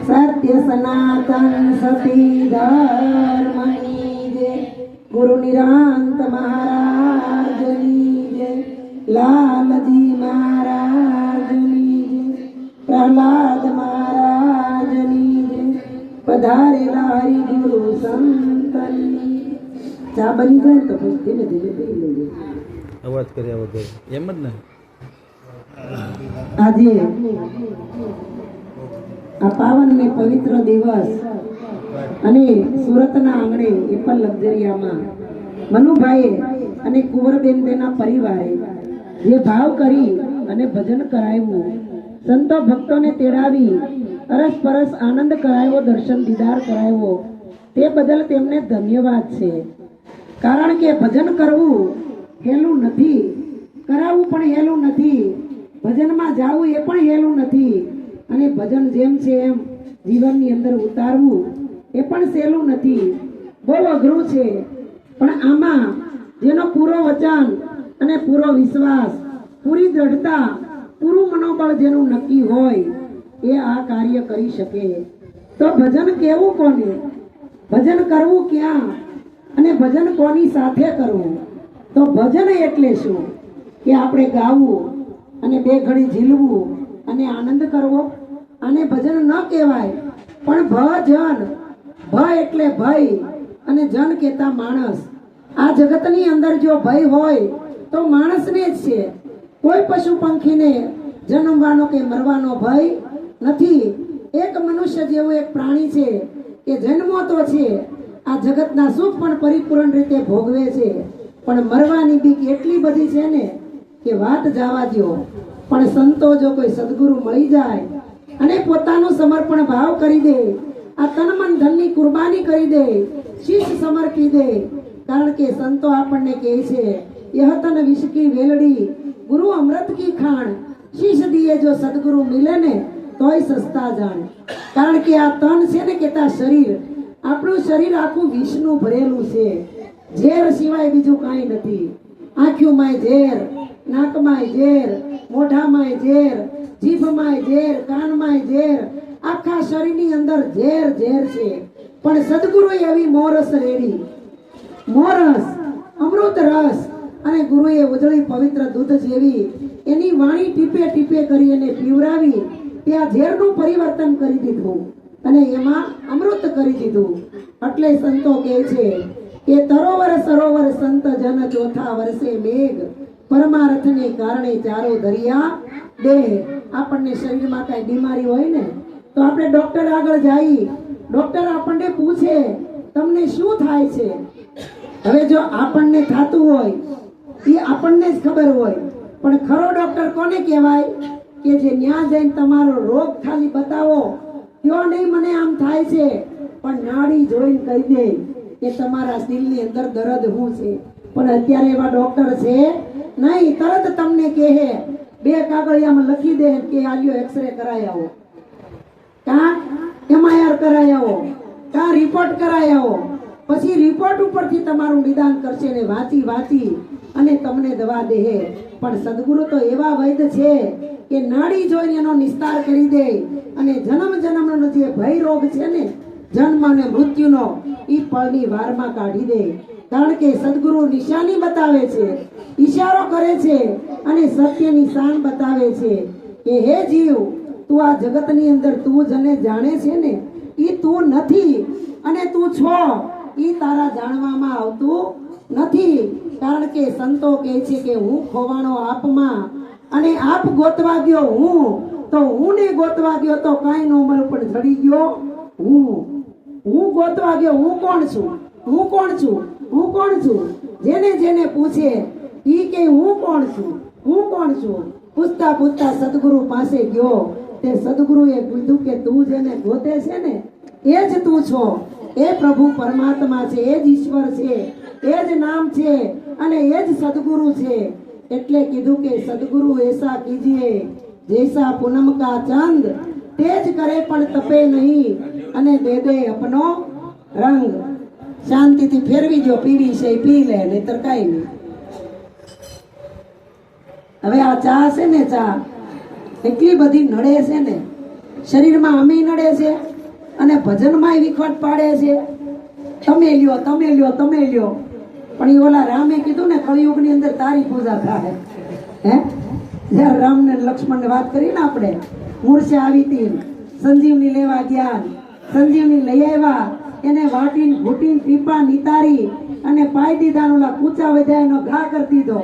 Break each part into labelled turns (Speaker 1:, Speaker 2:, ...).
Speaker 1: સત્ય સનાતન સતી ધર્મની જય ગુરુ નિરાંત મહારાજની જય લાલજી મહારાજની જય પ્રહલાદ મહારાજની જય પધારેલા હરિગુરુ સંતની ચા બની જાય ને તો પછી ધીમે ધીમે પી લેજે
Speaker 2: અવાજ કર્યા વગર એમ જ ને
Speaker 1: આજે આ પાવન ને પવિત્ર દિવસ અને સુરતના આંગણે એપલ લક્ઝરિયામાં. મનુભાઈએ અને કુંવરબેન તેના પરિવારે જે ભાવ કરી અને ભજન કરાવ્યું, સંતો ભક્તોને તેડાવી અરસ પરસ આનંદ કરાવ્યો, દર્શન દીદાર કરાવ્યો, તે બદલ તેમને ધન્યવાદ છે. કારણ કે ભજન કરવું હેલું નથી, કરાવવું પણ હેલું નથી, ભજનમાં જાવું એ પણ હેલું નથી. અને ભજન જેમ છે એમ જીવનની અંદર ઉતારવું એ પણ સહેલું નથી. બહુ અઘરું છે. પણ આમાં જેનો પૂરો વચન અને પૂરો વિશ્વાસ, પૂરી દ્રઢતા, પૂરું મનોબળ જેનું નક્કી હોય એ આ કાર્ય કરી શકે. તો ભજન કેવું કોને? ભજન કરવું ક્યાં? અને ભજન કોની સાથે કરવું? તો ભજન એટલે શું? કે આપણે ગાવું અને બે ઘડી ઝીલવું અને આનંદ કરવો? આને ભજન ન કહેવાય, પણ ભજન, ભ એટલે ભય અને જન કહેતા માણસ. આ જગતની અંદર જો ભય હોય, તો માણસને જ છે. કોઈ પશુ પંખીને જન્મવાનો કે મરવાનો ભય નથી. એક મનુષ્ય જેવું એક પ્રાણી છે કે જન્મો તો છે, આ જગતના સુખ પણ પરિપૂર્ણ રીતે ભોગવે છે. પણ મરવાની બીક એટલી બધી છે ને કે વાત જવા દો પણ સંતો જો કોઈ સદગુરુ મળી જાય અને પોતાનું સમર્પણ ભાવ કરી દે. આ તન મન ધનની કુરબાની કરી દે. શીશ સમર્પી દે. કારણ કે સંતો આપણને કહે છે, યહ તન વિષ કી વેલડી, ગુરુ અમૃત કી ખાણ. શીશ દિયે જો સદગુરુ મિલે ને, તોય સસ્તા જાણ. કારણ કે આ તન છે ને કેતા શરીર. આપણું શરીર આખું વિષનું ભરેલું છે. ઝેર સિવાય બીજું કાંઈ નથી. આંખોમાંય ઝેર, નાકમાંય ઝેર, મોઢામાંય ઝેર જીભમાંય ઝેર, કાનમાંય ઝેર, આખા શરીરની અંદર ઝેર ઝેર છે. પણ સદગુરુએ એવી મોરસ રેડી. મોરસ, અમૃત રસ અને ગુરુએ ઉજળી પવિત્ર દૂધ જેવી. એની વાણી ટીપે ટીપે કરી અને પીવરાવી ત્યાં ઝેરનું પરિવર્તન કરી દીધું અને એમાં અમૃત કરી દીધું. એટલે સંતો કહે છે કે તરોવર સરોવર સંત જન ચોથા વર્ષે મેઘ. પરમાર્થને કારણે ચારો દરિયા, દેહ. આપણને શરીરમાં કઈ બીમારી હોય ને, તો આપણે ડોક્ટર આગળ જઈ. ડોક્ટર આપણને પૂછે, તમને શું થાય છે? હવે જો આપણને થતું હોય, એ આપણને જ ખબર હોય. પણ ખરો ડોક્ટર કોને કહેવાય? કે જે ન્યા જઈને તમારો રોગ ખાલી બતાવો. કયો નહીં મને આમ થાય છે? પણ નાડી જોઈને કહી દે કે તમારા દિલની અંદર દર્દ શું છે. પણ અત્યારે એવા ડોક્ટર છે, નહીં, તરત તમને કહે. બે કાગળિયામાં લખી દે કે આલ્યો એક્સરે કરાઈ આવો. કાં એમઆઈઆર કરાઈ આવો. કાં રિપોર્ટ કરાઈ આવો. પછી રિપોર્ટ ઉપરથી તમારું નિદાન કરશે ને વાંચી વાંચી અને તમને દવા દેહે પણ સદગુરુ તો એવા વૈદ છે કે નાડી જોઈને એનો નિસ્તાર કરી દે અને જન્મ જન્મનો જે ભય રોગ છે ને જન્મ અને મૃત્યુનો એ પળની વારમાં કાઢી દે. કારણ કે સદગુરુ નિશાની બતાવે છે, ઈશારો કરે છે અને સત્યની શાન બતાવે છે કે હે જીવ, તું આ જગતની અંદર તું જને જાણે છે ને? એ તું નથી અને તું છો. એ તારા જાણવામાં આવતું નથી. કારણ કે સંતો કહે છે કે હું ખોવાણો આપમાં અને આપ ગોતવા ગયો હું. તો હું ને ગોતવા ગયો તો કાંઈ નો મળ્યું પણ જડી ગયો હું. હું ગોતવા ગયો હું કોણ છું? હું કોણ છું? હું કોણ છું? જેને જેને પૂછે, ઈ કે હું કોણ છું? હું કોણ છું? પૂછતા પૂછતા સદગુરુ પાસે ગયો. તે સદગુરુએ કીધું કે તું જેને ગોતે છે ને, એ જ તું છો. એ પ્રભુ પરમાત્મા છે, એ જ ઈશ્વર છે, એ જ નામ છે, અને એ જ સદગુરુ છે. એટલે કીધું કે સદગુરુ એસા કીજીએ, જૈસા પૂનમ કા ચંદ. તેજ કરે પણ તપે નહીં, અને દે દે અપનો રંગ. શાંતિથી ફેરવી જો પીવી છે, પી લે, નહીતર કાંઈ નહીં. હવે આ ચા છે ને ચા, એટલી બધી નડે છે ને, શરીરમાં અમી નડે છે અને ભજનમાં વિખવટ પાડે છે, તમે લ્યો તમે લ્યો તમે લ્યો. પણ એ ઓલા રામે કીધું ને, કળિયુગની અંદર તારી પૂજા થાય. હે? જ્યારે રામ ને લક્ષ્મણ વાત કરી ને આપણે, મૂર્છે આવી હતી સંજીવની લેવા ગયા, સંજીવની લઈ આવ્યા એને વાટીને, ઘૂટીન પીપા નિતારી અને પાઈ દીધા ને ઓલા કૂચા વધ્યા એનો ઘા કરી દીધો.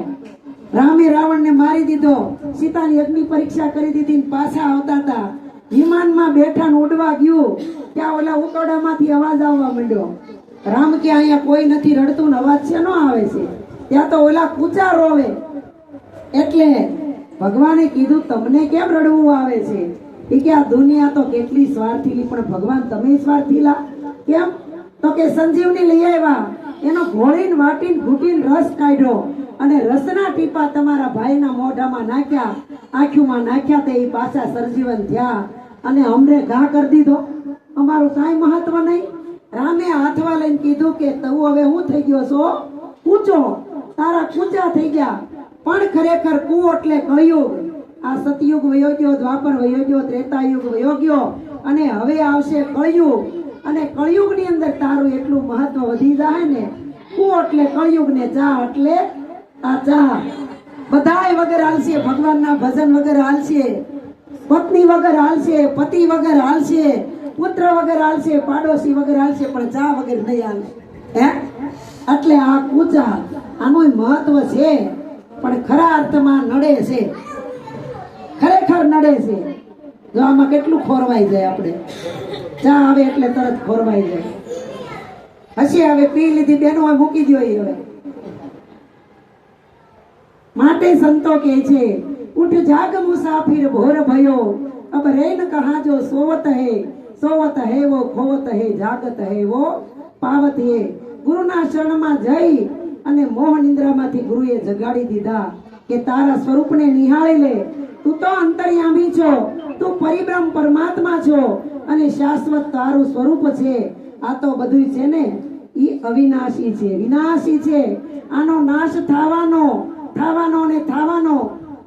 Speaker 1: રામે રાવણને મારી દીધો. સીતાની અગ્નિ પરીક્ષા કરી દીધી ને પાછા આવતા હતા. વિમાનમાં બેઠા ને ઉડવા ગયું. ત્યાં ઓલા ઉકરડામાંથી અવાજ આવવા માંડ્યો. રામ કે અહીંયા કોઈ નથી રડતું ને અવાજ છે આવે છે? ત્યાં તો ઓલા કૂચા રોવે. એટલે ભગવાને કીધું, તમને કેમ રડવું આવે છે? એ કે, આ દુનિયા તો કેટલી સ્વાર્થીલી, પણ ભગવાન તમે સ્વાર્થીલા. કેમ? તો કે સંજીવની લઈ આવ્યા. એનો ઘોળીને, વાટીને, ઘૂટીને રસ કાઢ્યો અને રસના ટીપા તમારા ભાઈના મોઢામાં નાખ્યા. આંખોમાં નાખ્યા તે એ પાછા સરજીવન થયા. અને અમને ઘા કરી દીધો. અમારું કાંઈ મહત્વ નહીં. રામે હાથવા લઈને કીધું કે તું હવે હું થઈ ગયો છો? કૂચો તારા કૂચા થઈ ગયા. પણ ખરેખર કુ એટલે કહ્યું આ સતયુગ વયો ગયો, દ્વાપર વયો ગયો, ત્રેતાયુગ વયો ગયો. અને હવે આવશે કળિયુગ. અને કળિયુગની અંદર તારું એટલું મહત્વ વધી જાય ને કુ એટલે કળિયુગ ને ચા એટલે આ ચા બધાય વગર હાલશે, ભગવાનના ભજન વગર હાલશે, પત્ની વગર હાલશે, પતિ વગર હાલશે, પુત્ર વગર હાલશે, પાડોશી વગર હાલશે, પણ ચા વગર નહીં હાલે. હે? એટલે આ કૂચા આનું મહત્વ છે, પણ ખરા અર્થમાં નડે છે. ખરેખર નડે છે. જો કેટલું ખોરવાઈ જાય આપણે? ચા આવે એટલે તરત ખોરવાઈ જાય. હસી હવે પી લીધી, બેનો મૂકી દો હવે. માટે સંતો કહે છે, ઉઠ જાગ મુસાફિર ભોર ભયો, અબ રેન કહા જો સોવત હે સોવત હે વો ખોવત હે, જાગત હે વો પાવત હે. ગુરુના શરણમાં જઈ અને મોહ નિંદ્રામાંથી ગુરુએ જગાડી દીધા કે તારા સ્વરૂપને નિહાળી લે તું તો અંતર્યામી છો. તું પરિબ્રહ્મ પરમાત્મા છો. અને શાશ્વત તારું સ્વરૂપ છે. આ તો બધું છે ને? ઈ અવિનાશી છે. વિનાશી છે. આનો નાશ થવાનો થવાનો ને થવાનો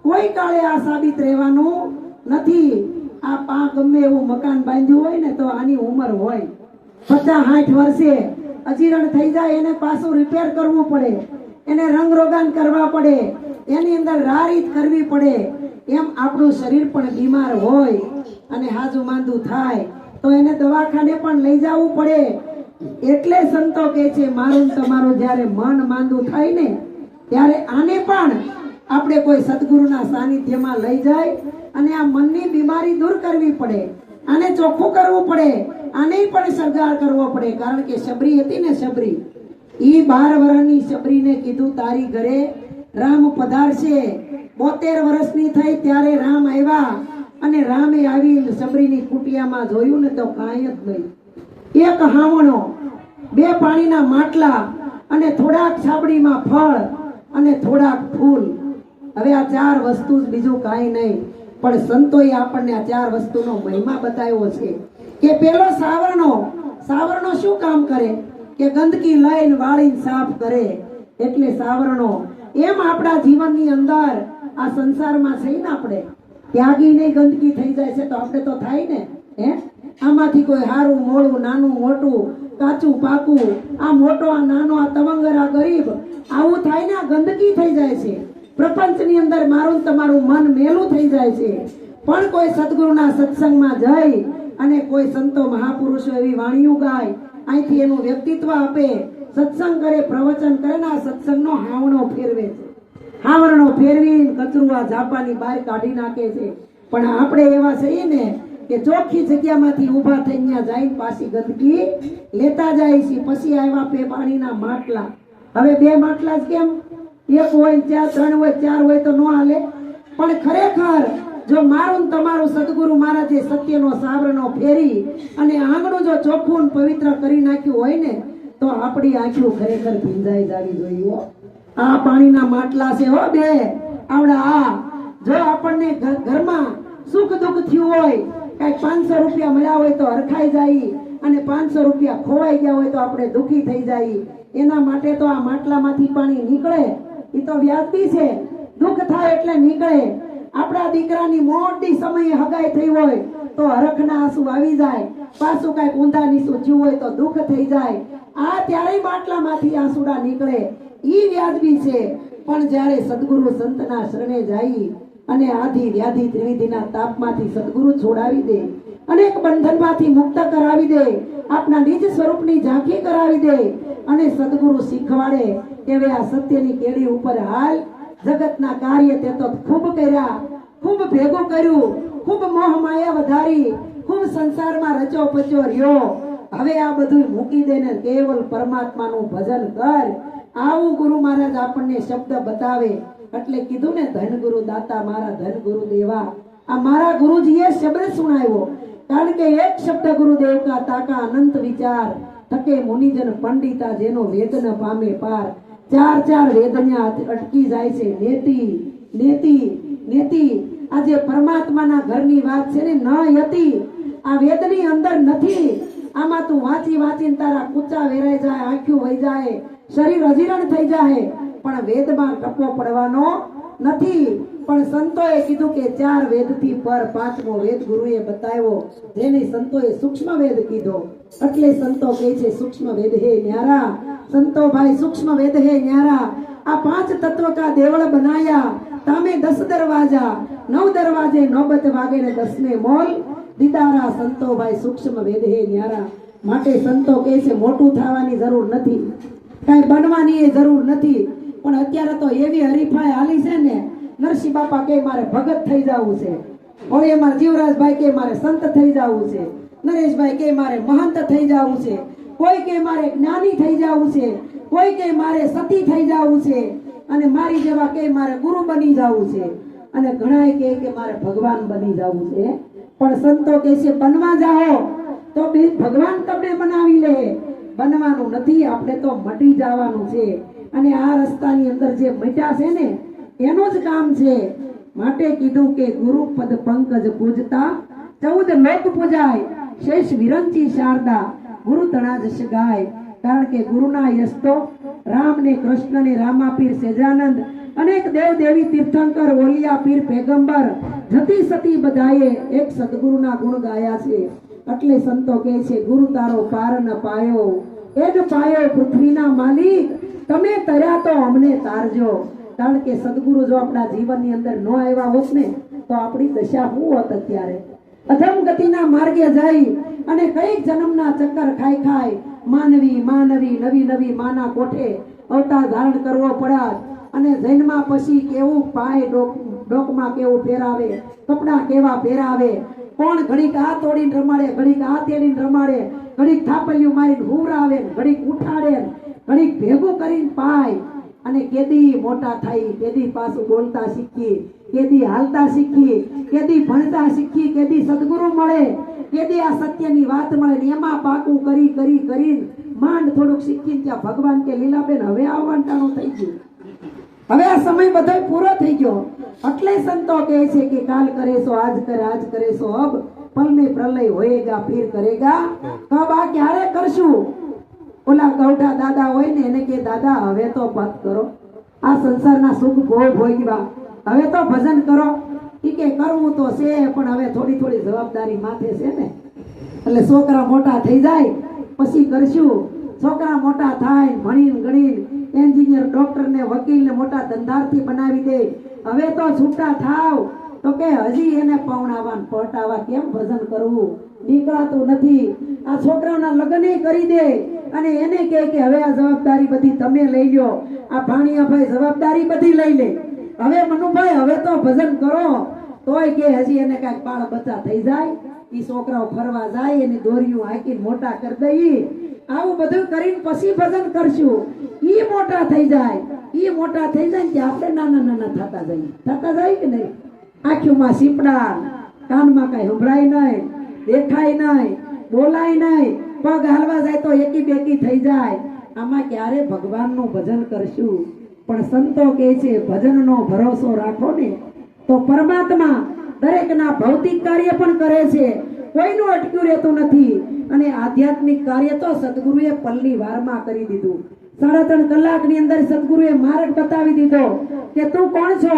Speaker 1: કોઈ કાળે આ સાબિત રહેવાનું નથી. આ પા ગમે એવું મકાન બાંધ્યું હોય ને તો આની ઉંમર હોય. પચાસ સાઠ વર્ષે અજીરણ થઈ જાય એને પાછું રિપેર કરવું પડે. એને રંગરોગાન કરવા પડે. એની અંદર રારીત કરવી પડે. એમ આપણું શરીર પણ બીમાર હોય અને હાજુ માંદું થાય, તો એને દવાખાને પણ લઈ જવું પડે. એટલે સંતો કહે છે, મારું તમારું જ્યારે મન માંદું થાય ને, ત્યારે આને પણ આપણે કોઈ સદગુરુના સાનિધ્યમાં લઈ જાય અને આ મનની બીમારી દૂર કરવી પડે. આને ચોખ્ખું કરવું પડે, આને પણ સરગાર કરવો પડે, કારણ કે શબરી હતી ને શબરી. ઈ બાર વર્ષની શબરીને કીધું, તારી ઘરે રામ પધારશે. બોતેર વર્ષની થઈ ત્યારે રામ આવ્યા અને રામે આવી સબરીની કુટિયામાં જોયું ને તો કાંઈ જ નહીં. એક હાવણો બે પાણીના માટલા અને થોડાક છાબડીમાં ફળ અને થોડાક ફૂલ. હવે આ ચાર વસ્તુ જ બીજું કાંઈ નહીં, પણ સંતોએ આપણને આ ચાર વસ્તુનો મહિમા બતાવ્યો છે કે પેલો સાવરણો સાવરણો શું કામ કરે? કે ગંદકી લઈને વાળીને સાફ કરે. એટલે સાવરણો એમ આપણા જીવનની અંદર આ સંસારમાં છે ને આપણે ત્યાગી નહીં ગંદકી થઈ જાય છે તો આપણે તો થાય ને, હે? આમાંથી કોઈ હારું, મોડું, નાનું, મોટું, કાચું, પાકું, આ મોટો, આ નાનો, આ તવંગર આ ગરીબ, આવું થાય ને આ ગંદકી થઈ જાય છે. પ્રપંચની અંદર મારું તમારું મન મેલું થઈ જાય છે. પણ કોઈ સદગુરુના સત્સંગમાં જઈ અને કોઈ સંતો મહાપુરુષો એવી વાણીઓ ગાય, અહીંથી એનું વ્યક્તિત્વ આપે સત્સંગ કરે, પ્રવચન કરે ને આ સત્સંગનો હાવણો ફેરવે છે. હાવરણો ફેરવી કચરું આ ઝાપાની બહાર કાઢી નાખે છે. પણ આપણે એવા છીએ ને કે ચોખ્ખી જગ્યામાંથી ઊભા થઈ ત્યાં જઈને પાછી ગંદકી લેતા જાય છે. પછી આવ્યા બે પાણીના માટલા. હવે બે માટલા જ કેમ? એક હોય ચાર, ત્રણ હોય, ચાર હોય તો ન હાલે. પણ ખરેખર જો મારું તમારું સદગુરુ મહારાજે સત્યનો સાવરણો ફેરી અને આંગણું જો ચોખ્ખું પવિત્ર કરી નાખ્યું હોય ને તો આપણી આંખો ખરેખર ભીંજાઈ જાવી જોઈએ આ પાણીના માટલા છે હો બે. આવડા, આ. જો આપણને ઘરમાં સુખ દુઃખ થયું હોય, કઈ પાંચસો રૂપિયા મળ્યા હોય તો હરખાઈ જાય અને પાંચસો રૂપિયા ખોવાઈ ગયા હોય તો આપણે દુઃખી થઈ જાય. એના માટે તો આ માટલામાંથી પાણી નીકળે. એ તો વ્યાજબી છે. દુઃખ થાય એટલે નીકળે. આપણા દીકરાની મોટી સમયે હગાઈ થઈ હોય તો હરખના આંસુ આવી જાય. પાછું કાંઈક ઊંધા નીસું થયું હોય તો દુઃખ થઈ જાય. આ ત્યારે બાટલામાંથી આંસુડા નીકળે. ઈ વ્યાજબી છે. પણ જ્યારે સદગુરુ સંતના શરણે જાય અને આધી વ્યાધિ ત્રિવિધિના તાપમાંથી સદગુરુ છોડાવી દે, અનેક બંધનમાંથી મુક્ત કરાવી દે, આપના નિજ સ્વરૂપની ઝાંખી કરાવી દે અને સદગુરુ શીખવાડે કે આ સત્યની કેડી ઉપર હાલ જગતના કાર્ય તે તો ખૂબ કર્યા, ખૂબ ભેગું કર્યું, ખૂબ મોહ માયા વધારી, ખૂબ સંસારમાં રચો પચો રહ્યો. હવે આ બધું મૂકી દેને કેવલ પરમાત્માનું ભજન કર. આવું ગુરુ મહારાજ આપણને શબ્દ બતાવે. એટલે કીધું ને, ધન ગુરુ દાતા મારા ધન ગુરુ દેવા. આ મારા ગુરુજીએ શબ્દ સુણાવ્યો. કારણ કે એક શબ્દ ગુરુદેવ કા તાકા અનંત વિચાર. થકે મુનિજન પંડિતા જેનો વેદ ન પામે પાર. ચાર ચાર વેદન્યા અટકી જાય છે. નેતિ નેતિ નેતિ. આજે પરમાત્માના ઘરની વાત છે ને, ન હતી આ વેદની અંદર નથી. આમાં તું વાંચી વાંચીને તારા કૂચા વેરાઈ જાય આંખ્યું વહી જાય, શરીર અજીરણ થઈ જાય. પણ વેદમાં ટપો પડવાનો નથી. પણ સંતોએ કીધું કે ચાર વેદથી પર પાંચમો વેદ ગુરુએ બતાવ્યો, જેને સંતોએ સૂક્ષ્મ વેદ કીધો. એટલે સંતો કહે છે, સૂક્ષ્મ વેદ હે ન્યારા. સંતો ભાઈ, સૂક્ષ્મ વેદ હે ન્યારા. આ પાંચ તત્વ કા દેવળ બનાયા? તામે દસ દરવાજા. નવ દરવાજે નોબત વાગે ને દસમે મોલ. દીદારા સંતો ભાઈ સૂક્ષ્મ વેદ હે ન્યારા. માટે સંતો કહે છે, મોટું થવાની જરૂર નથી. કાંઈ બનવાની એ જરૂર નથી. પણ અત્યારે તો એવી હરીફાઈ હાલી છે ને, નરસિંહ બાપા કે મારે ભગત થઈ જવું છે. ઓળે મારે જીવરાજભાઈ કે મારે સંત થઈ જવું છે. નરેશભાઈ કે મારે મહંત થઈ જવું છે. કોઈ કે મારે જ્ઞાની થઈ જવું છે. કોઈ કે મારે સતી થઈ જવું છે. અને મારી જેવા કે મારે ગુરુ બની જવું છે. અને ઘણા કે કે, મારે ભગવાન બની જવું છે. પણ સંતો કે છે, બનવા જાઓ. તો ભગવાન તમને બનાવી લે. બનવાનું નથી, આપણે તો મટી જવાનું છે. અને આ રસ્તાની અંદર જે મટ્યા છે ને, એનું જ કામ છે. માટે કીધું કે ગુરુ પદ પંકજ પૂજતા, ચૌદ લોક પૂજાય. શેષ વિરંચી શારદા, ગુરુ તણા જશ ગાય કારણ કે ગુરુના યશ તો રામ ને કૃષ્ણ ને રામાપીર સેજાનંદ, અનેક દેવ દેવી તીર્થંકર ઓલિયા પીર પેગંબર, જતી સતી બધાએ એક સદગુરુના ગુણ ગાયા છે. એટલે સંતો કહે છે, ગુરુ તારો પાર ન પાયો, એ જ પાયો પૃથ્વીના માલિક. તમે તર્યા તો અમને તારજો. કારણ કે સદગુરુ જો આપણા જીવનની અંદર ન આવ્યા હોત ને, તો આપણી દશા શું હોત અત્યારે? અધમ ગતિના માર્ગે જઈ અને કંઈક જન્મના ચક્કર ખાઈ ખાઈ માનવી માનવી, નવી નવી માના કોઠે અવતાર ધારણ કરવો પડાત અને જૈનમાં પછી કેવું પાય ડોક, ડોકમાં કેવું પહેરાવે કપડા કેવા પહેરાવે કોણ ઘડીક આ તોડીને રમાડે, ઘડીક આ તેડીને રમાડે, ઘડીક થાપલિયું મારીને હુવરાવે, ઘડીક ઉઠાડે, ઘડીક ભેગું કરીને પાય અને કેદી મોટા થઈ કેદી પાછું બોલતા શીખી, કેદી હાલતા શીખી, કેદી ભણતા શીખી, કેદી સદગુરુ મળે, કેદી આ સત્યની વાત મળે એમાં પાકું કરી કરી કરીને માંડ થોડુંક શીખીને ત્યાં ભગવાન કે લીલાબેન, હવે આવવાનું થઈ ગયું. હવે આ સમય બધો પૂરો થઈ ગયો. એટલે સંતો કહે છે કે કાલ કરે સો આજ કરે આજ કરે સો અબ પલ में પ્રલય હોયગા, ફિર કરેગા. કબ આ ક્યારે કરશું? ઓલા ગૌઠા દાદા હોય ને એને કે, દાદા, હવે તો પત કરો. આ સંસારના સુખ બહુ ભોગવા હવે તો ભજન કરો. એ કે, કરવું તો છે, પણ હવે થોડી થોડી જવાબદારી માથે છે ને. એટલે છોકરા મોટા થઈ જાય, પછી કરશું. છોકરા મોટા થાય, ભણીને ગણીને, એન્જિનિયર, ડોક્ટર ને વકીલ ને મોટા ધંધાર્થી બનાવી દે. હવે તો છૂટા થાવ. તો કે, હજી એને પવણાવા પટાવા કેમ ભજન કરવું? નીકળાતું નથી. આ છોકરાઓના લગ્ન કરી દે. અને એને કહે કે હવે આ જવાબદારી બધી તમે લઈ લ્યો આ ભાણિયાભાઈ જવાબદારી બધી લઈ લે. હવે મનુભાઈ, હવે તો ભજન કરો. તોય કે હજી એને કાંઈક બાળ બચ્ચા થઈ જાય. એ છોકરાઓ ફરવા જાય, એને દોરીઓ હાંકીને મોટા કરી દઈ. આવું બધું કરીને પછી ભજન કરશું. એ મોટા થઈ જાય. એ મોટા થઈ જાય કે આપણે નાના નાના થતા જઈએ. થતા જાય કે નહીં? આંખીમાં સીપડા. કાનમાં કઈ સંભળાય નહીં. દેખાય નહીં. બોલાય નહીં. પગ હાલવા જાય તો એકી બેકી થઈ જાય. આમાં ક્યારે ભગવાનનું ભજન કરશું? પણ સંતો કહે છે, ભજનનો ભરોસો રાખો ને. તો પરમાત્મા દરેકના ભૌતિક કાર્ય પણ કરે છે. કોઈનું અટક્યું રહેતું નથી. અને આધ્યાત્મિક કાર્ય તો સદગુરુએ પલ્લી વારમાં કરી દીધું. સાડા ત્રણ કલાકની અંદર સદગુરુએ માર્ગ બતાવી દીધો કે તું કોણ છો?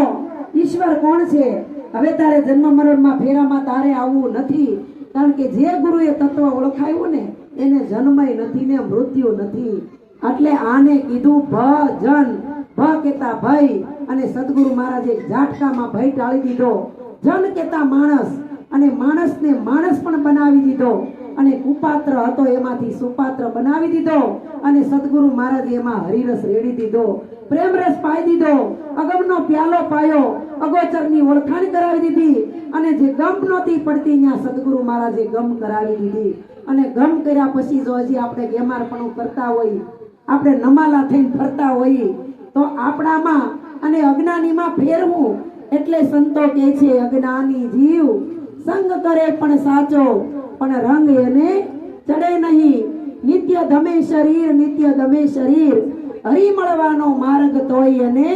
Speaker 1: ઈશ્વર કોણ છે? હવે તારે જન્મ મરણમાં ફેરામાં તારે આવવું નથી. કારણ કે જે ગુરુએ તત્વ ઓળખાયું ને એને જન્મય નથી ને મૃત્યુ નથી. એટલે આને કીધું ભજન ભ કેતા ભય. અને સદગુરુ મહારાજે ઝાટકામાં ભય ટાળી દીધો. જન કેતા માણસ. અને માણસને માણસ પણ બનાવી દીધો. અને કુપાત્ર હતો એમાંથી સુપાત્ર બનાવી દીધો. અને સદગુરુ મહારાજ એમાં હરિરસ રેડી દીધો. પ્રેમ રસ પાઈ દીધો. અગમનો પ્યાલો પાયો. અગોચરની ઓળખાણ કરાવી દીધી. અને જે ગમ નહોતી પડતી, ત્યાં સદગુરુ મહારાજે ગમ કરાવી દીધી. અને ગમ કર્યા પછી જો હજી આપણે ગેમારપણું કરતા હોઈએ આપણે નમાલા થઈને ફરતા હોઈએ તો આપણામાં અને અજ્ઞાનીમાં ફેરવું એટલે સંતો કહે છે, અજ્ઞાની જીવ, સંગ કરે પણ સાચો, પણ રંગ એને ચડે નહીં. નિત્ય ધમે શરીર, નિત્ય ધમે શરીર. હરી મળવાનો માર્ગ તોય એને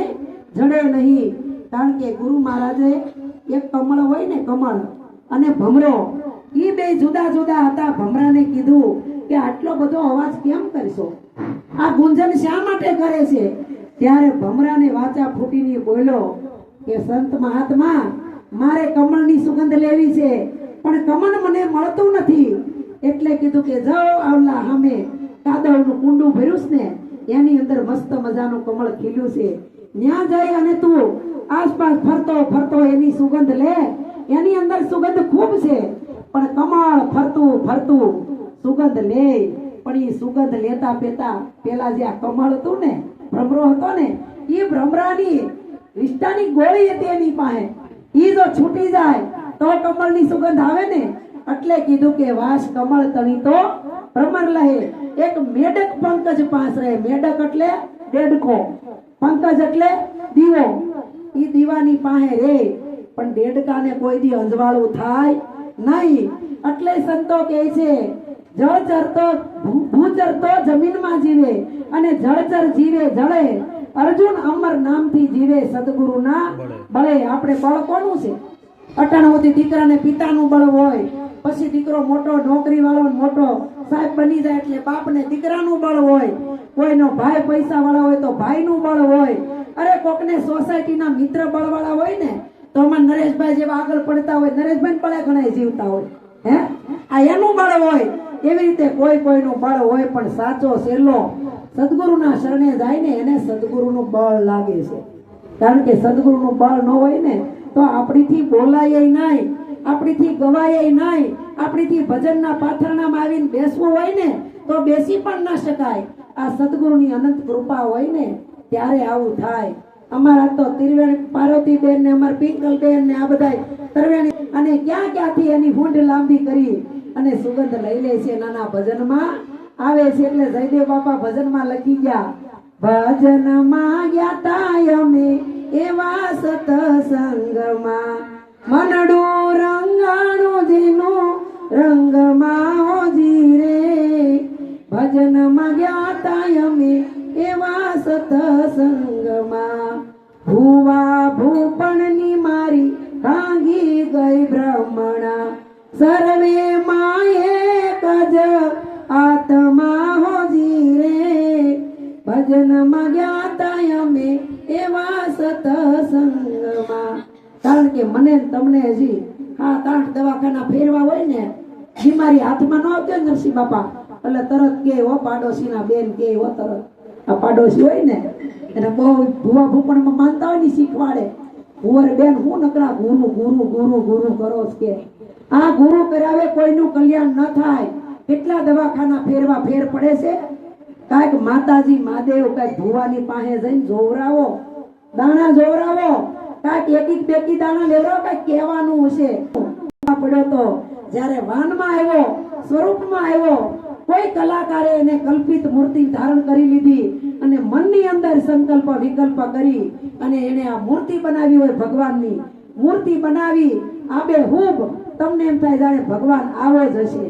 Speaker 1: જડે નહીં. કારણ કે ગુરુ મહારાજે એક કમળ હોય ને કમળ, અને ભમરો ઈ બે જુદા જુદા હતા. ભમરાને કીધું કે આટલો બધો અવાજ કેમ કરશો? આ ગુંજન શા માટે કરે છે? ત્યારે ભમરાને વાચા ફૂટીને બોલ્યો કે, સંત મહાત્મા, મારે કમળની સુગંધ લેવી છે, પણ કમળ મને મળતું નથી. એટલે કીધું કે, જાઓ આવલા સામે કાદવનું કુંડું ભર્યું ને, એની અંદર મસ્ત મજાનું કમળ ખીલ્યું છે. ત્યાં જઈ અને તું આસપાસ ફરતો ફરતો એની સુગંધ લે. એની અંદર સુગંધ ખૂબ છે. પણ કમળ ફરતું ફરતું સુગંધ લે. પણ એ સુગંધ લેતા પેતા પેલા જે આ કમળ હતું ને, ભ્રમરો હતો ને એ ભ્રમરાની વિષ્ટાની ગોળી હતી એની પાસે. એ જો છૂટી જાય, તો કમળની સુગંધ આવે ને. એટલે કીધું કે વાસ કમળ તણી તો ભ્રમર લહે. એક મેડક પંકજ પાસ રહે. મેડક એટલે દેડકો પંકજ એટલે દીવો. એ દીવાની પાસે રે. પણ દેડકાને કોઈ દી અંજવાળું થાય નહીં. એટલે સંતો કહે છે જળ ચરતો ભૂ- ભૂચરતો જમીનમાં જીવે અને જળચર જીવે જળે. અર્જુન અમર નામથી જીવે સદગુરુના બળે. આપણે બળ કોનું છે? અટાણાઓથી દીકરાને પિતાનું બળ હોય પછી દીકરો મોટો નોકરી વાળો મોટો સાહેબ બની જાય એટલે બાપને દીકરાનું બળ હોય. કોઈનો ભાઈ પૈસા વાળા હોય તો ભાઈનું બળ હોય. અરે કોકને સોસાયટીના મિત્ર બળ વાળા હોય ને તો આમાં નરેશભાઈ જેવા આગળ પડતા હોય નરેશભાઈ પડે ઘણા જીવતા હોય, હે? આ એનું બળ હોય, એવી રીતે કોઈ કોઈનું બળ હોય, પણ સાચો સેલો સદગુરુના શરણે જાય ને એને સદગુરુનું બળ લાગે છે. કારણ કે સદગુરુનું બળ ન હોય ને, તો આપણીથી બોલાય નહીં, આપણીથી ગવાય નહીં, આપણીથી ભજનના પાથરણામાં આવીને બેસવું હોય ને, તો બેસી પણ ન શકાય. આ સદગુરુની અનંત કૃપા હોય ને, ત્યારે આવું થાય. અમારા તો ત્રિવેણી પાર્વતી બેન ને અમારા પિંકલ બેન ને આ બધા ત્રિવેણી અને ક્યાં ક્યાંથી એની હુંડ લાંબી કરી અને સુગંધ લઈ લે છે નાના ભજનમાં. આવે છે એટલે જયદેવ બાપા ભજનમાં લખી ગયા. ભજનમાં ગયા તા અમે એવા સતસંગમાં. મનડું રંગાણું જેનું રંગમાં હોજી રે. ભજનમાં ગયા તા અમે એવા સતસંગમાં. સર્વે માયે કજ આત્મા હોજી રે ભજનમાં ગયા તા અમે એવા સતસંગમાં. કારણ કે મને તમને હજી હા આઠ દવાખાના ફેરવા હોય ને, બીમારી હાથમાં ન આવતી નરસિંહ બાપા, એટલે તરત કે હો પાડોશીના બેન કે હો તરત. આ પાડોશી હોય ને, એને બહુ ભૂવા ભૂપણમાં માનતા હોય ને શીખવાડે. ભુવર બેન હું નકરા ગુરુ ગુરુ ગુરુ ગુરુ કરો કે. આ ગુરુ કરાવે કોઈનું કલ્યાણ ન થાય. કેટલા દવાખાના ફેરવા ફેર પડે છે? કાંઈક માતાજી મહાદેવ, કાંઈક ભુવાની પાસે જઈને જોવરાવો. દાણા જોવરાવો. કાંઈક એક એક બેકી દાણા લેવરાવો, કાંઈક કહેવાનું હશે. પડ્યો તો, જ્યારે વાનમાં આવ્યો, સ્વરૂપમાં આવ્યો, કોઈ કલાકારે એને કલ્પિત મૂર્તિ ધારણ કરી લીધી અને મનની અંદર સંકલ્પ વિકલ્પ કરી અને એને આ મૂર્તિ બનાવી હોય ભગવાનની. મૂર્તિ બનાવી આબે હુબ તમને એમ થાય, જાણે ભગવાન આવો જ હશે.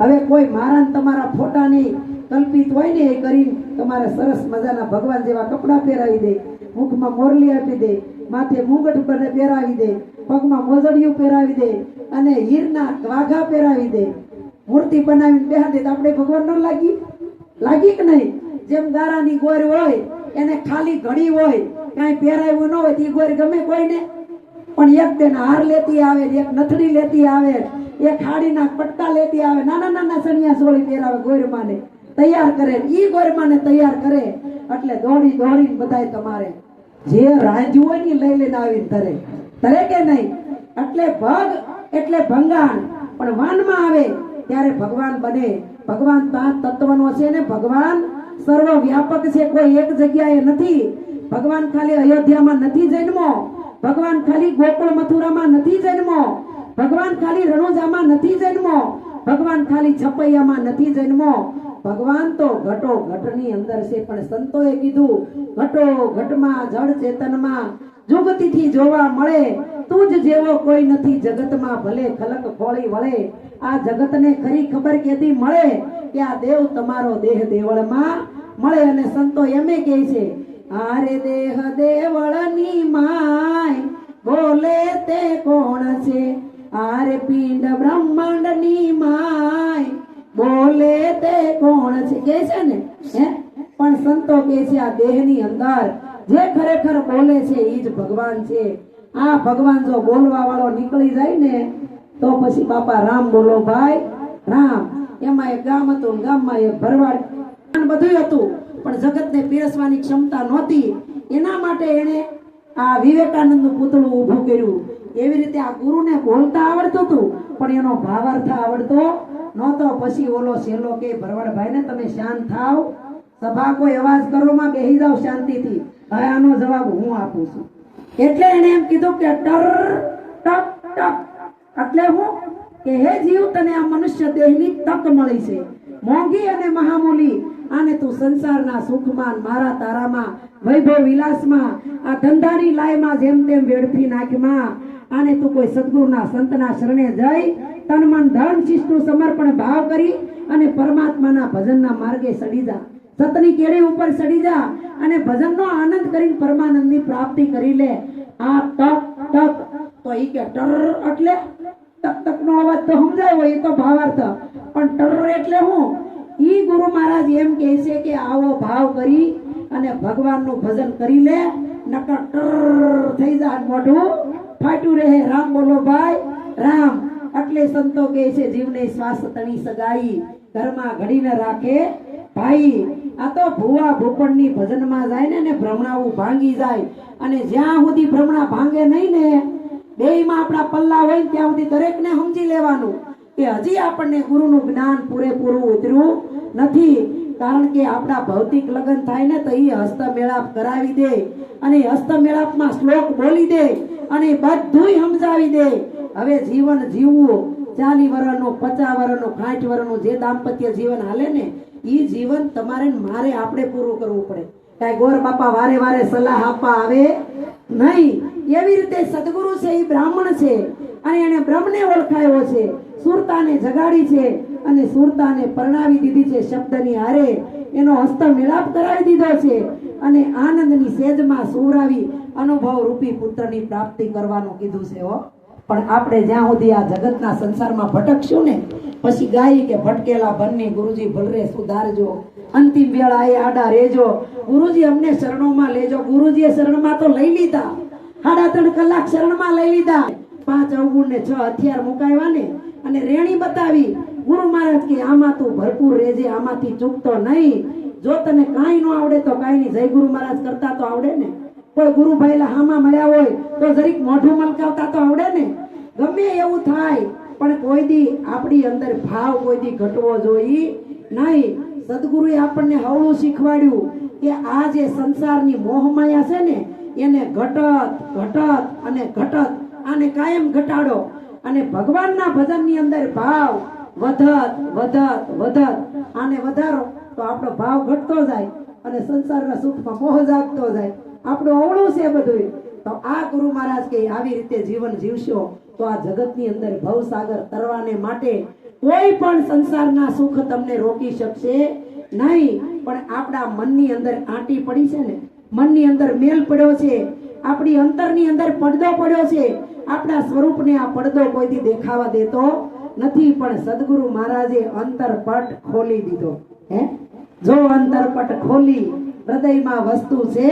Speaker 1: હવે કોઈ મારા તમારા ફોટાની કલ્પિત હોય ને એ કરીને તમારે સરસ મજાના ભગવાન જેવા કપડાં પહેરાવી દે, મુખમાં મોરલી આપી દે, માથે મુગટ પહેરાવી દે, પગમાં મોજડિયું પહેરાવી દે અને હીરના વાઘા પહેરાવી દે. મૂર્તિ બનાવીને બેહા દે તો આપણે ભગવાન ન લાગી? લાગી કે નહીં? જેમ ગારાની ગોર હોય, એને ખાલી ઘડી હોય, કાંઈ પહેરાવ્યું ન હોય તો એ ગોર ગમે કોઈને? પણ એક બેન હાર લેતી આવે, એક નથડી લેતી આવે, એક હાડી ના પટકા લેતી આવે, નાના નાના સણિયા સોળી પહેરાવે ગોરમાને તૈયાર કરે, ઈ ગોરમાને તૈયાર કરે. એટલે દોડી દોડીને બધાય તમારે જે રાંધ્યું હોય ને લઈ લઈને આવીને ધરે. ધરે કે નહીં? એટલે ભગ એટલે ભંગાણ. પણ વાનમાં આવે ત્યારે ભગવાન બને. ભગવાન પાંચ તત્વનો છે ને, ભગવાન સર્વ વ્યાપક છે, કોઈ એક જગ્યાએ નથી. ભગવાન ખાલી અયોધ્યામાં નથી જન્મો. ભગવાન ખાલી ગોકુળ મથુરામાં નથી જન્મો. ભગવાન ખાલી રણુજામાં નથી જન્મો. ભગવાન ખાલી છપૈયામાં નથી જન્મો. ભગવાન તો ઘટો ઘટની અંદર છે, પણ સંતોએ કીધું, ઘટો ઘટમાં, જળ ચેતનમાં, જુગતીથી જોવા મળે. તું જ જેવો કોઈ નથી જગતમાં, ભલે ખલક ખોળી વળે. આ જગતને ખરી ખબર કેદી મળે? કે આ દેવ તમારો દેહ દેવળમાં મળે અને સંતો એમે કહે છે આરે દેહ દેવળની માય, બોલે તે કોણ છે? આરે પિંડ બ્રહ્માંડની માય, બોલે તે કોણ છે? કે છે ને? હે? પણ સંતો કે છે આ દેહની અંદર જે ખરેખર બોલે છે એ જ ભગવાન છે. આ ભગવાન જો બોલવા વાળો નીકળી જાય ને, તો પછી બાપા રામ બોલો ભાઈ, રામ. એમાં એક ગામ હતું ગામમાં એક ભરવાડ બધું હતું. પણ જગતને પીરસવાની ક્ષમતા નહોતી. એના માટે એણે આ વિવેકાનંદનું પૂતળું ઊભું કર્યું. એવી રીતે આ ગુરુને બોલતા આવડતું હતું, પણ એનો ભાવાર્થ આવડતો નહોતો. પછી ઓલો સેલો કે, ભરવાડભાઈને તમે શાંત થાવ. સભા કોઈ અવાજ કરો માં બેહી જાવ શાંતિથી. હવે આનો જવાબ હું આપું છું. એટલે એને એમ કીધું કે ટર ટક ટક. એટલે હું કે, હે જીવ, તને આ મનુષ્ય દેહની તક મળી છે. મોંઘી અને મહામૂલી. આને તું સંસારના સુખમાં મારા તારામાં, વૈભવ વિલાસમાં, આ ધંધાની લાયમાં જેમ તેમ વેડફી નાખમાં આને તું કોઈ સદગુરુના સંતના શરણે જઈ, તન મન ધન શિષ્ટનું સમર્પણ ભાવ કરી અને પરમાત્માના ભજનના માર્ગે સડી જા. સતની કેળી ઉપર સડી જા અને ભજનનો આનંદ કરીને પરમાનંદની પ્રાપ્તિ કરી લે. આ તક તક. તો ઈ કે ટર એટલે તક તક નો અવાજ તો સમજાય હોય એ તો ભાવાર્થ. પણ ટર એટલે હું, ઈ ગુરુ મહારાજ એમ કહે છે કે આવો ભાવ કરી અને ભગવાનનું ભજન કરી લે, નકર ટર થઈ જાય મોઢું ફાટ્યું રહે. રામ બોલો ભાઈ, રામ. એટલે સંતો કહે છે, જીવને શ્વાસ તણી સગાઈ, ઘરમાં ઘડીને રાખે. ભાઈ, આ તો ભુવા ભૂપણની ભજનમાં જાય ને ભ્રમણાવું ભાંગી જાય. અને જ્યાં સુધી ભ્રમણા ભાંગે નહીં ને બેયમાં આપણા પલ્લા હોય ત્યાં સુધી દરેકને સમજી લેવાનું કે હજી આપણને ગુરુનું જ્ઞાન પૂરેપૂરું ઉતર્યું નથી. કારણ કે આપણા ભૌતિક લગ્ન થાય ને તો એ હસ્તમેળાપ કરાવી દે અને હસ્તમેળાપમાં શ્લોક બોલી દે અને બધુંય સમજાવી દે. હવે જીવન જીવવું, ચાલી વર્ષનું પચાસ વર્ષનું સાઠ વર્ષનું જે દાંપત્ય જીવન હાલે ને એ જીવન તમારે મારે આપણે પૂરું કરવું પડે. કાંઈ ગોર બાપા વારે વારે સલાહ આપવા આવે નહીં. એવી રીતે સદગુરુ છે એ બ્રાહ્મણ છે અને એને બ્રહ્મને ઓળખાયો છે. સુરતાને જગાડી છે અને સુરતાને પરણાવી દીધી છે શબ્દની હારે. એનો હસ્ત મિલાપ કરાવી દીધો છે અને આનંદની સેજમાં સુવરાવી અનુભવ રૂપી પુત્રની પ્રાપ્તિ કરવાનું કીધું છે હો. પણ આપણે જ્યાં સુધી આ જગતના સંસારમાં ભટકશું ને, પછી ગાય કે ભટકેલા બંને ગુરુજી ભલરે સુધારજો. અંતિમ વેળાએ આડા રેજો ગુરુજી અમને શરણોમાં લેજો. ગુરુજીએ શરણમાં તો લઈ લીધા. સાડા ત્રણ કલાક શરણમાં લઈ લીધા. પાંચ અવગુણ ને છ હથિયાર મુકાવ્યા ને અને રેણી બતાવી, ગુરુ મહારાજ કે આમાં તું ભરપૂર રહેજે આમાંથી ચૂકતો નહીં. જો તને કાંઈ ન આવડે તો કાંઈ નહીં જય ગુરુ મહારાજ કરતા તો આવડે ને. કોઈ ગુરુ ભાઈલા હામાં મળ્યા હોય તો જરીક મોઢું મલકાવતા તો આવડે ને. ગમે એવું થાય, પણ કોઈ દી આપણી અંદર ભાવ કોઈ દી ઘટવો જોઈએ નહીં. સદગુરુએ આપણને હવળું શીખવાડ્યું કે આ જે સંસારની મોહમાયા છે ને એને ઘટત ઘટત અને ઘટત. આને કાયમ ઘટાડો. અને ભગવાનના ભજનની અંદર ભાવ વધત વધત વધત. આને વધારો તો આપણો ભાવ ઘટતો જાય અને સંસારના સુખમાં મોહ જાગતો જાય. આપણું અવળું છે બધું તો આ ગુરુ મહારાજ કે આવી રીતે જીવન જીવશો તો આ જગતની અંદર ભવસાગર તરવાને માટે કોઈ પણ સંસારના સુખ તમને રોકી શકશે નહીં. પણ આપણા મનની અંદર આંટી પડી છે ને મનની અંદર મેલ પડ્યો છે. આપણી અંતરની અંદર પડદો પડ્યો છે. આપણા સ્વરૂપને આ પડદો કોઈથી દેખાવા દેતો નથી, પણ સદગુરુ મહારાજે અંતરપટ ખોલી દીધો. હે? જો અંતરપટ ખોલી, હૃદયમાં વસ્તુ છે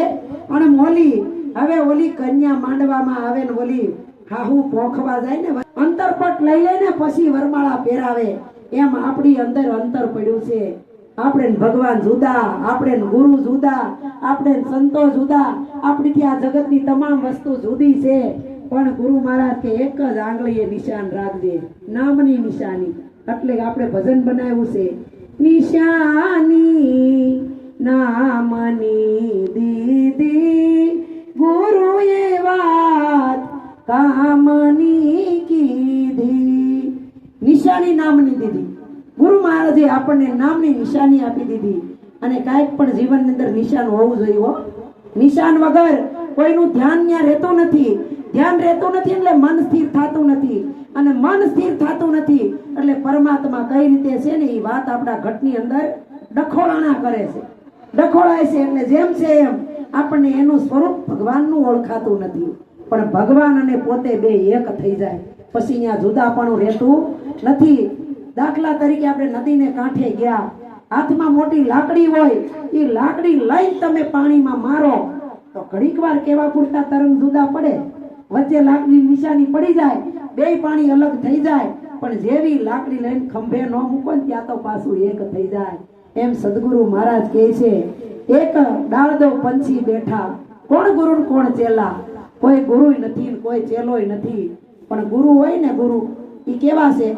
Speaker 1: અણમોલી હવે ઓલી કન્યા માંડવામાં આવે ને ઓલી હાહુ પોખવા જાય ને, અંતરપટ લઈ લઈને પછી વરમાળા પહેરાવે. એમ આપણી અંદર અંતર પડ્યું છે. આપણે ભગવાન જુદા, આપણે ગુરુ જુદા, આપણે ને સંતો જુદા. આપણી આ જગતની તમામ વસ્તુ જુદી છે. પણ ગુરુ મહારાજ કે એક જ આંગળીએ નિશાન રાખજે, નામની નિશાની. એટલે આપણે ભજન બનાવ્યું છે. નિશાની નામની દીદી ગુરુ એ વાત કામની કીધી. નિશાની નામની મહારાજે આપણને નામની નિશાની આપી દીધી. અને કાંઈક પણ જીવનની અંદર નિશાન હોવું જોઈએ નિશાન વગર કોઈનું ધ્યાન ત્યાં રહેતું નથી. ધ્યાન રહેતું નથી એટલે મન સ્થિર થતું નથી. અને મન સ્થિર થતું નથી એટલે પરમાત્મા કઈ રીતે છે ને એ વાત આપણા ઘટની અંદર ડખોળાણા કરે છે. ડખોળાય છે એટલે જેમ છે એમ આપણને એનું સ્વરૂપ ભગવાનનું ઓળખાતું નથી. પણ ભગવાન અને પોતે બે એક થઈ જાય. પછી અહીંયા જુદાપણું રહેતું નથી. દાખલા તરીકે આપણે નદીને કાંઠે ગયા. હાથમાં મોટી લાકડી હોય એ લાકડી લઈ તમે પાણીમાં મારો. તો ઘડીક વાર કેવા પૂરતા તરંગ જુદા પડે. વચ્ચે લાકડી નિશાની પડી જાય, બે પાણી અલગ થઈ જાય. પણ જેવી લાકડી લઈને ખંભે ન મૂકો ને ત્યાં તો પાછું એક થઈ જાય. એમ સદગુરુ મહારાજ કહે છે, એક ડાળદો પંછી બેઠા. કોણ ગુરુ કોણ ચેલા? કોઈ ગુરુ નથી કોઈ ચેલોય નથી. પણ ગુરુ હોય ને ગુરુ એ કેવા છે?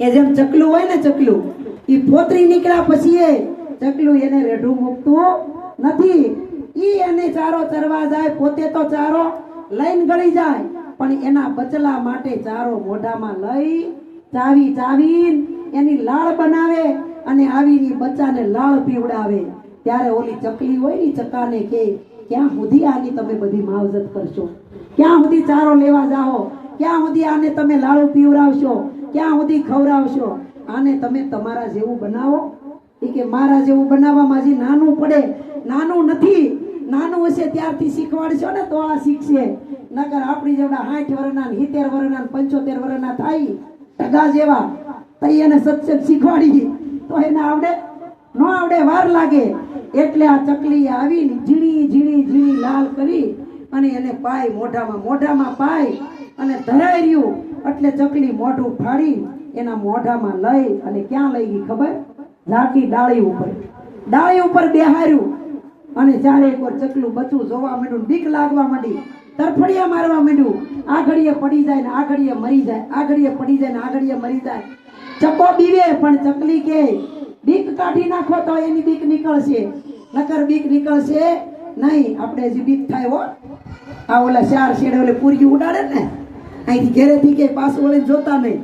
Speaker 1: કે જેમ ચકલું હોય ને ચકલું એ ફોતરી નીકળ્યા પછી એ ચકલું એને રેઢું મૂકતું નથી. ઈ એને ચારો ચરવા જાય, પોતે તો ચારો લઈને ગળી જાય, પણ એના બચલા માટે ચારો મોઢામાં લઈ ચાવી ચાવી એની લાળ બનાવે અને આવીની બચ્ચાને લાળ પીવડાવે. ત્યારે ઓલી ચકલી હોય ને ચકાને કે, ક્યાં સુધી આની તમે બધી માવજત કરશો? ક્યાં સુધી ચારો લેવા જાઓ? ક્યાં સુધી આને તમે લાડુ પીવડાવશો? ક્યાં સુધી ખવડાવશો? આને તમે તમારા જેવું બનાવો. એ કે મારા જેવું બનાવવામાં જે નાનું પડે. નાનું નથી. નાનું હશે ત્યારથી શીખવાડશો ને તો આ શીખશે. નગર આપણી જેવડા સાઠ વર્ષના સિત્તેર વર્ષના પંચોતેર વર્ષના થાય ટગા જેવા. તઈ એને સત્સંગ શીખવાડી. તો એને આવડે. ન આવડે, વાર લાગે. એટલે આ ચકલી આવી ઝીણી ઝીણી ઝીણી લાલ કરી અને એને પાય મોઢામાં મોઢામાં પાય. અને ધરાઈ રહ્યું. એટલે ચકલી મોઢું ફાડી એના મોઢામાં લઈ અને ક્યાં લઈ ગઈ ખબર? ઝાંકી ડાળી ઉપર. ડાળી ઉપર બેહાર્યું. અને ચારે એક ચકલું બચું જોવા માંડ્યું બીક લાગવા માંડી, તરફડિયા મારવા માંડ્યું. આ ઘડીએ પડી જાય ને આ ઘડીએ મરી જાય આ ઘડીએ પડી જાય ને આ ઘડીએ મરી જાય. ચકો બીવે, પણ ચકલી કે, બીક કાઢી નાખો તો એની બીક નીકળશે. નકર બીક નીકળશે નહીં. આપણે હજી બીક થાય હો. આ ઓલા ચાર શેડે ઓલે પૂરી ઉડાડે ને અહીંથી ઘેરેથી કે પાછું વળીને જોતા નહીં.